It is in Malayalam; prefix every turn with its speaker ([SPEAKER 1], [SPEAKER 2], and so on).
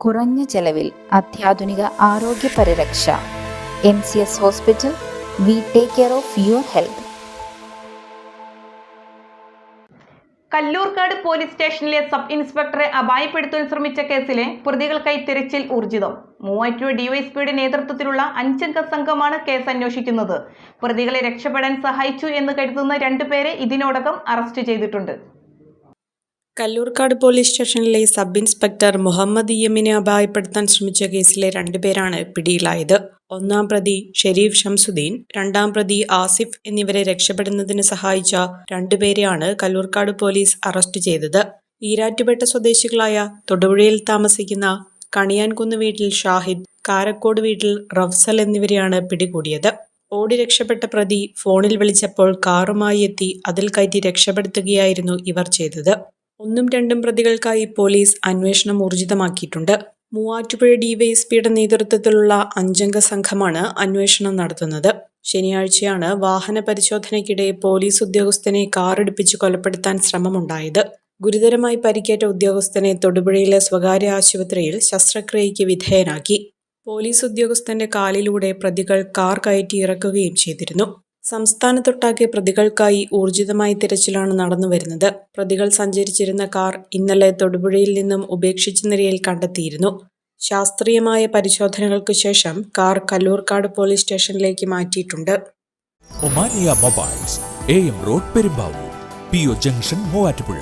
[SPEAKER 1] കുറഞ്ഞ ചെലവിൽ അത്യാധുനിക ആരോഗ്യ പരിരക്ഷ. M C S hospital we take care of your health
[SPEAKER 2] Kallurkad police സ്റ്റേഷനിലെ സബ് ഇൻസ്പെക്ടറെ അപായപ്പെടുത്താൻ ശ്രമിച്ച കേസിലെ പ്രതികൾക്കായി തിരച്ചിൽ ഊർജിതം. മൂവാറ്റുപുഴ ഡിവൈഎസ്പിയുടെ നേതൃത്വത്തിലുള്ള അഞ്ചംഗ സംഘമാണ് കേസ് അന്വേഷിക്കുന്നത്. പ്രതികളെ രക്ഷപ്പെടാൻ സഹായിച്ചു എന്ന് കരുതുന്ന രണ്ടുപേരെ ഇതിനോടകം അറസ്റ്റ് ചെയ്തിട്ടുണ്ട്.
[SPEAKER 3] കല്ലൂർക്കാട് പോലീസ് സ്റ്റേഷനിലെ സബ് ഇൻസ്പെക്ടർ മുഹമ്മദ് ഇയമിനെ അപായപ്പെടുത്താൻ ശ്രമിച്ച കേസിലെ രണ്ടുപേരാണ് പിടിയിലായത്. ഒന്നാം പ്രതി ഷെരീഫ് ഷംസുദ്ദീൻ രണ്ടാം പ്രതി ആസിഫ് എന്നിവരെ രക്ഷപ്പെടുന്നതിന് സഹായിച്ച രണ്ടുപേരെയാണ് കല്ലൂർക്കാട് പോലീസ് അറസ്റ്റ് ചെയ്തത്. ഈരാറ്റുപേട്ട സ്വദേശികളായ തൊടുപുഴയിൽ താമസിക്കുന്ന കണിയാൻകുന്ന് വീട്ടിൽ ഷാഹിദ് കാരക്കോട് വീട്ടിൽ റഫ്സൽ എന്നിവരെയാണ് പിടികൂടിയത്. ഓടി രക്ഷപ്പെട്ട പ്രതി ഫോണിൽ വിളിച്ചപ്പോൾ കാറുമായി എത്തി അതിൽ കയറ്റി രക്ഷപ്പെടുത്തുകയായിരുന്നു ഇവർ ചെയ്തത്. ഒന്നും രണ്ടും പ്രതികൾക്കായി പോലീസ് അന്വേഷണം ഊർജിതമാക്കിയിട്ടുണ്ട്. മൂവാറ്റുപുഴ ഡിവൈഎസ്പിയുടെ നേതൃത്വത്തിലുള്ള അഞ്ചംഗ സംഘമാണ് അന്വേഷണം നടത്തുന്നത്. ശനിയാഴ്ചയാണ് വാഹന പരിശോധനയ്ക്കിടെ പോലീസ് ഉദ്യോഗസ്ഥനെ കാറെടുപ്പിച്ച് കൊലപ്പെടുത്താൻ ശ്രമമുണ്ടായത്. ഗുരുതരമായി പരിക്കേറ്റ ഉദ്യോഗസ്ഥനെ തൊടുപുഴയിലെ സ്വകാര്യ ആശുപത്രിയിൽ ശസ്ത്രക്രിയയ്ക്ക് വിധേയനാക്കി. പോലീസ് ഉദ്യോഗസ്ഥന്റെ കാലിലൂടെ പ്രതികൾ കാർ കയറ്റി ഇറക്കുകയും ചെയ്തിരുന്നു. സംസ്ഥാനത്തൊട്ടാകെ പ്രതികൾക്കായി ഊർജിതമായ തിരച്ചിലാണ് നടന്നുവരുന്നത് പ്രതികൾ സഞ്ചരിച്ചിരുന്ന കാർ ഇന്നലെ തൊടുപുഴയിൽ നിന്നും ഉപേക്ഷിച്ച നിലയിൽ കണ്ടെത്തിയിരുന്നു. ശാസ്ത്രീയമായ പരിശോധനകൾക്ക് ശേഷം കാർ കല്ലൂർക്കാട് പോലീസ് സ്റ്റേഷനിലേക്ക് മാറ്റിയിട്ടുണ്ട്.
[SPEAKER 4] Omania mobiles A M road Perumbavoor P O junction Muvattupuzha.